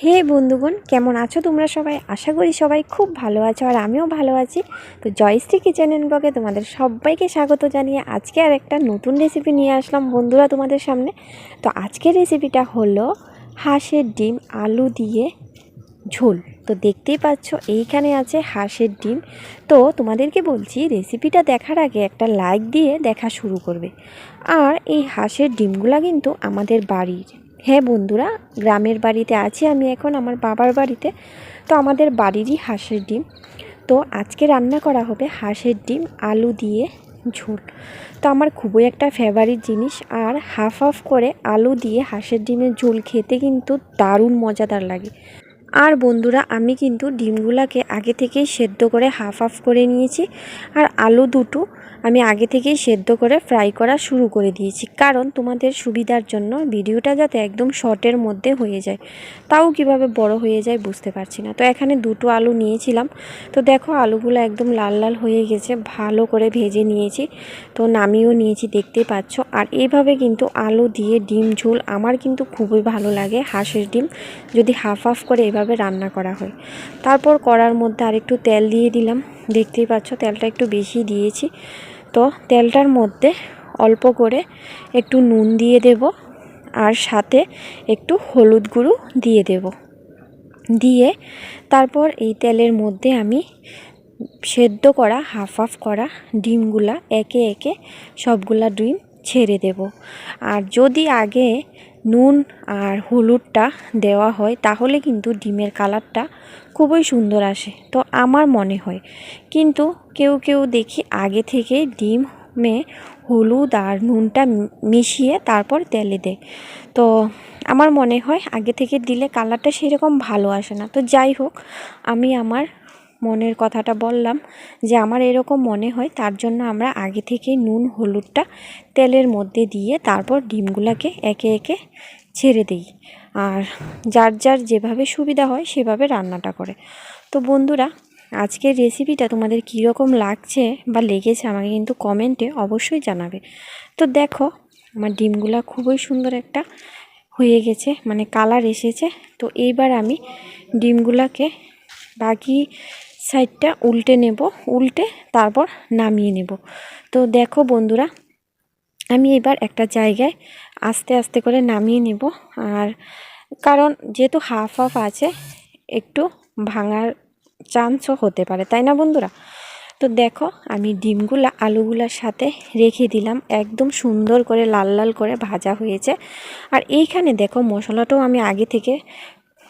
হে বন্ধুগণ, কেমন আছো তোমরা সবাই? আশা করি সবাই খুব ভালো আছো আর আমিও ভালো আছি। তো জয়শ্রী কিচেন অ্যান্ড ব্লগে তোমাদের সবাইকে স্বাগত জানিয়ে আজকে আর একটা নতুন রেসিপি নিয়ে আসলাম বন্ধুরা তোমাদের সামনে। তো আজকের রেসিপিটা হলো হাঁসের ডিম আলু দিয়ে ঝোল। তো দেখতেই পাচ্ছ, এইখানে আছে হাঁসের ডিম। তো তোমাদেরকে বলছি রেসিপিটা দেখার আগে একটা লাইক দিয়ে দেখা শুরু করবে। আর এই হাঁসের ডিমগুলা কিন্তু আমাদের বাড়ির হ্যাঁ বন্ধুরা, গ্রামের বাড়িতে আছি, আমি এখন আমার বাবার বাড়িতে। তো আমাদের বাড়িরই হাঁসের ডিম। তো আজকে রান্না করা হবে হাঁসের ডিম, আলু দিয়ে ঝোল। তো আমার খুবই একটা ফেভারিট জিনিস, আর হাফ হাফ করে আলু দিয়ে হাঁসের ডিমের ঝোল খেতে কিন্তু দারুণ মজাদার লাগে। আর বন্ধুরা, আমি কিন্তু ডিমগুলাকে আগে থেকেই সেদ্ধ করে হাফ হাফ করে নিয়েছি, আর আলু দুটো আমি আগে থেকেই সেদ্ধ করে ফ্রাই করা শুরু করে দিয়েছি। কারণ তোমাদের সুবিধার জন্য ভিডিওটা যাতে একদম শর্টের মধ্যে হয়ে যায়। তাও কীভাবে বড় হয়ে যায় বুঝতে পারছি না। তো এখানে দুটো আলু নিয়েছিলাম। তো দেখো আলুগুলো একদম লাল লাল হয়ে গেছে। ভালো করে ভেজে নিয়েছি। তো নামিয়েও নিয়েছি দেখতেই পাচ্ছ। আর এইভাবে কিন্তু আলু দিয়ে ডিম, ঝোল আমার কিন্তু খুবই ভালো লাগে হাঁসের ডিম। যদি হাফ হাফ করে এভাবে রান্না করা হয়। তারপর কড়ার মধ্যে আরেকটু তেল দিয়ে দিলাম। দেখতেই পাচ্ছ তেলটা একটু বেশি দিয়েছি। তো তেলটার মধ্যে অল্প করে একটু নুন দিয়ে দেব আর সাথে একটু হলুদ গুঁড়ো দিয়ে দেব। দিয়ে তারপর এই তেলের মধ্যে আমি সেদ্ধ করা হাফ হাফ করা ডিমগুলা একে একে সবগুলা ডিম ছেড়ে দেব। আর যদি আগে নুন আর হলুদটা দেওয়া হয়, তাহলে কিন্তু ডিমের কালারটা খুবই সুন্দর আসে, তো আমার মনে হয়। কিন্তু কেউ কেউ দেখি আগে থেকে ডিমে হলুদ আর নুনটা মিশিয়ে তারপর তেলে দেয়। তো আমার মনে হয় আগে থেকে দিলে কালারটা সেরকম ভালো আসে না। তো যাই হোক, আমি আমার মনের কথাটা বললাম যে আমার এরকম মনে হয়, তার জন্য আমরা আগে থেকে নুন, হলুদটা তেলের মধ্যে দিয়ে তারপর ডিমগুলোকে একে একে ছেড়ে দিই। আর যার যার যেভাবে সুবিধা হয়, সেভাবে রান্নাটা করে। তো বন্ধুরা, আজকের রেসিপিটা তোমাদের কীরকম লাগছে বা লেগেছে আমাকে কিন্তু কমেন্টে অবশ্যই জানাবে। তো দেখো, আমার ডিমগুলো খুবই সুন্দর একটা হয়ে গেছে মানে কালার এসেছে। তো এইবার আমি ডিমগুলাকে বাকি সাইডটা উল্টে নেব, উল্টে তারপর নামিয়ে নেব। তো দেখো বন্ধুরা, আমি এবার একটা জায়গায় আস্তে আস্তে করে নামিয়ে নেব। আর কারণ যেহেতু হাফ হাফ আছে, একটু ভাঙার চান্সও হতে পারে, তাই না বন্ধুরা? তো দেখো, আমি ডিমগুলা, আলুগুলার সাথে রেখে দিলাম। একদম সুন্দর করে লাল লাল করে ভাজা হয়েছে। আর এইখানে দেখো মশলাটাও আমি আগে থেকে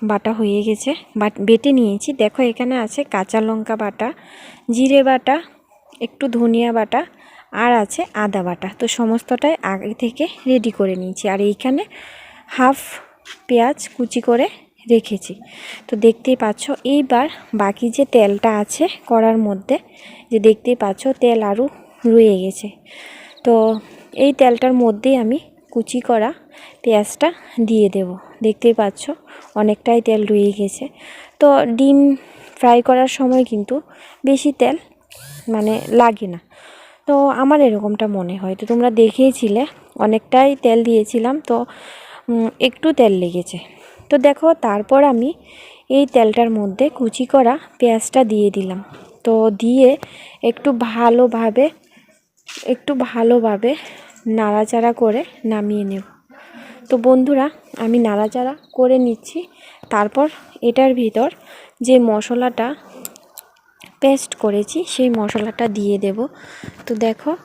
বাটা হয়ে গেছে। বাট বেটে নিয়েছি। দেখো এখানে আছে কাঁচা লঙ্কা বাটা, জিরে বাটা, একটু ধনিয়া বাটা আর আছে আদা বাটা। তো সমস্তটাই আগে থেকে রেডি করে নিয়েছি। আর এইখানে হাফ পেঁয়াজ কুচি করে রেখেছি। তো দেখতেই পাচ্ছ, এইবার বাকি যে তেলটা আছে করার মধ্যে, যে দেখতেই পাচ্ছ তেল আরও রয়ে গেছে। তো এই তেলটার মধ্যেই আমি কুচি করা পেঁয়াজটা দিয়ে দেব। দেখতেই পাচ্ছ, অনেকটাই তেল রয়ে গেছে। তো ডিম ফ্রাই করার সময় কিন্তু বেশি তেল মানে লাগে না। তো আমার এরকমটা মনে হয়। তো তোমরা দেখেছিলে, অনেকটাই তেল দিয়েছিলাম, তো একটু তেল লেগেছে। তো দেখো, তারপর আমি এই তেলটার মধ্যে কুচি করা পেঁয়াজটা দিয়ে দিলাম। তো দিয়ে একটু ভালোভাবে একটু ভালোভাবে নাড়াচাড়া করে নামিয়ে নেব। তো বন্ধুরা, আমি নাড়াচাড়া করে নিচ্ছি। তারপর এটার ভিতর যে মশলাটা পেস্ট করেছি, সেই মশলাটা দিয়ে দেব। তো দেখো,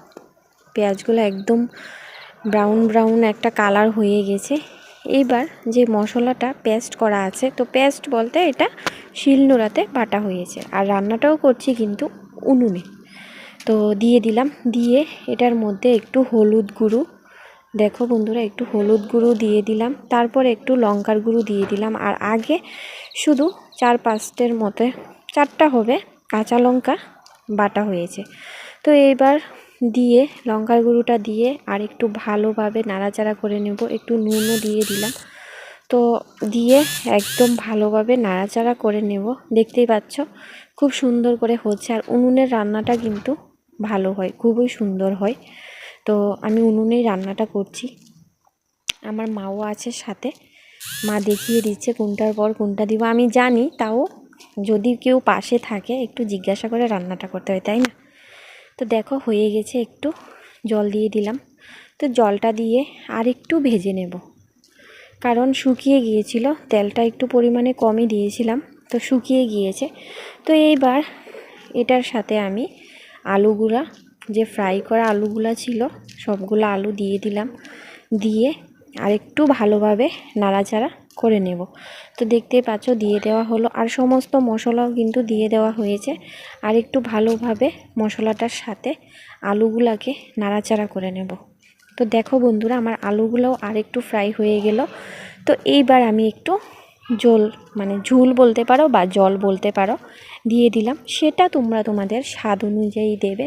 পেঁয়াজগুলো একদম ব্রাউন ব্রাউন একটা কালার হয়ে গেছে। এইবার যে মশলাটা পেস্ট করা আছে, তো পেস্ট বলতে এটা শিলনোড়াতে বাটা হয়েছে। আর রান্নাটাও করছি কিন্তু উনুনে। তো দিয়ে দিলাম। দিয়ে এটার মধ্যে একটু হলুদ গুঁড়ো। দেখো বন্ধুরা, একটু হলুদ গুঁড়ো দিয়ে দিলাম। তারপর একটু লঙ্কার গুঁড়ো দিয়ে দিলাম। আর আগে শুধু চার পাঁচটের মতো, চারটা হবে, কাঁচা লঙ্কা বাটা হয়েছে। তো এইবার দিয়ে লঙ্কার গুঁড়োটা দিয়ে আর একটু ভালোভাবে নাড়াচাড়া করে নেব। একটু নুনও দিয়ে দিলাম। তো দিয়ে একদম ভালোভাবে নাড়াচাড়া করে নেব। দেখতেই পাচ্ছ, খুব সুন্দর করে হচ্ছে। আর উনুনের রান্নাটা কিন্তু ভালো হয়, খুবই সুন্দর হয়। তো আমি উনুনেই রান্নাটা করছি। আমার মাও আছে সাথে। মা দেখিয়ে দিচ্ছে কোনটার পর কোনটা দিব। আমি জানি তাও যদি কেউ পাশে থাকে একটু জিজ্ঞাসা করে রান্নাটা করতে হয়, তাই না? তো দেখো হয়ে গেছে একটু। জল দিয়ে দিলাম। তো জলটা দিয়ে আর একটু ভেজে নেব। কারণ শুকিয়ে গিয়েছিল, তেলটা একটু পরিমাণে কমই দিয়েছিলাম, তো শুকিয়ে গিয়েছে। তো এইবার এটার সাথে আমি আলুগুলা, যে ফ্রাই করা আলুগুলা ছিল, সবগুলো আলু দিয়ে দিলাম। দিয়ে আর একটু ভালোভাবে নাড়াচাড়া করে নেব। তো দেখতেই পাচ্ছ, দিয়ে দেওয়া হলো। আর সমস্ত মশলাও কিন্তু দিয়ে দেওয়া হয়েছে। আর একটু ভালোভাবে মশলাটার সাথে আলুগুলাকে নাড়াচাড়া করে নেব। তো দেখো বন্ধুরা, আমার আলুগুলোও আর একটু ফ্রাই হয়ে গেল। তো এইবার আমি একটু জল মানে ঝুল বলতে পারো বা জল বলতে পারো, দিয়ে দিলাম। সেটা তোমরা তোমাদের স্বাদ অনুযায়ী দেবে।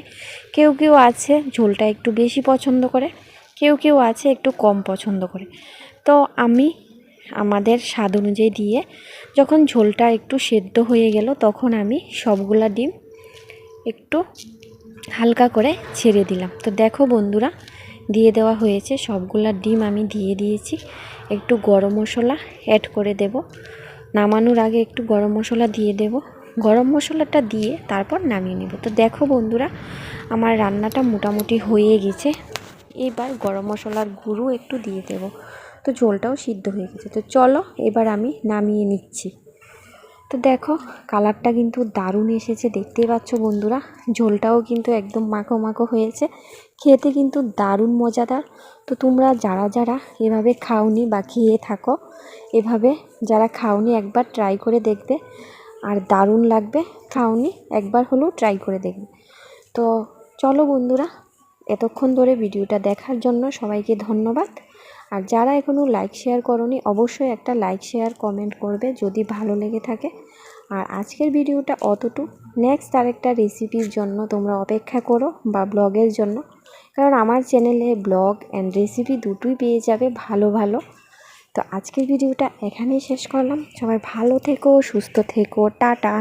কেউ কেউ আছে ঝোলটা একটু বেশি পছন্দ করে, কেউ কেউ আছে একটু কম পছন্দ করে। তো আমি আমাদের স্বাদ অনুযায়ী দিয়ে যখন ঝোলটা একটু সেদ্ধ হয়ে গেল, তখন আমি সবগুলা ডিম একটু হালকা করে ছেড়ে দিলাম। তো দেখো বন্ধুরা দিয়ে দেওয়া হয়েছে। সবগুলা ডিম আমি দিয়ে দিয়েছি। একটু গরম মশলা অ্যাড করে দেব। নামানোর আগে একটু গরম মশলা দিয়ে দেব। গরম মশলাটা দিয়ে তারপর নামিয়ে নেব। তো দেখো বন্ধুরা, আমার রান্নাটা মোটামুটি হয়ে গেছে। এবার গরম মশলার গুঁড়ো একটু দিয়ে দেব। তো ঝোলটাও সিদ্ধ হয়ে গেছে। তো চলো, এবার আমি নামিয়ে নিচ্ছি। তো দেখো, কালারটা কিন্তু দারুণ এসেছে, দেখতেই পাচ্ছ বন্ধুরা। ঝোলটাও কিন্তু একদম মাখো মাখো হয়েছে। খেতে কিন্তু দারুণ মজাদার। তো তোমরা যারা যারা এভাবে খাওনি বা খেয়ে থাকো, এভাবে যারা খাওনি একবার ট্রাই করে দেখবে। আর দারুণ লাগবে খাওনি একবার হলেও ট্রাই করে দেখবে। তো চলো বন্ধুরা, এতক্ষণ ধরে ভিডিওটা দেখার জন্য সবাইকে ধন্যবাদ। আর যারা এখনও লাইক শেয়ার করনি, অবশ্যই একটা লাইক শেয়ার কমেন্ট করবে যদি ভালো লেগে থাকে। আর আজকের ভিডিওটা অতটুকু। নেক্সট আরেকটা রেসিপির জন্য তোমরা অপেক্ষা করো বা ব্লগের জন্য। কারণ আমার চ্যানেলে ব্লগ অ্যান্ড রেসিপি দুটোই পেয়ে যাবে ভালো ভালো। তো আজকের ভিডিওটা এখানেই শেষ করলাম। সবাই ভালো থেকো, সুস্থ থেকো, টাটা।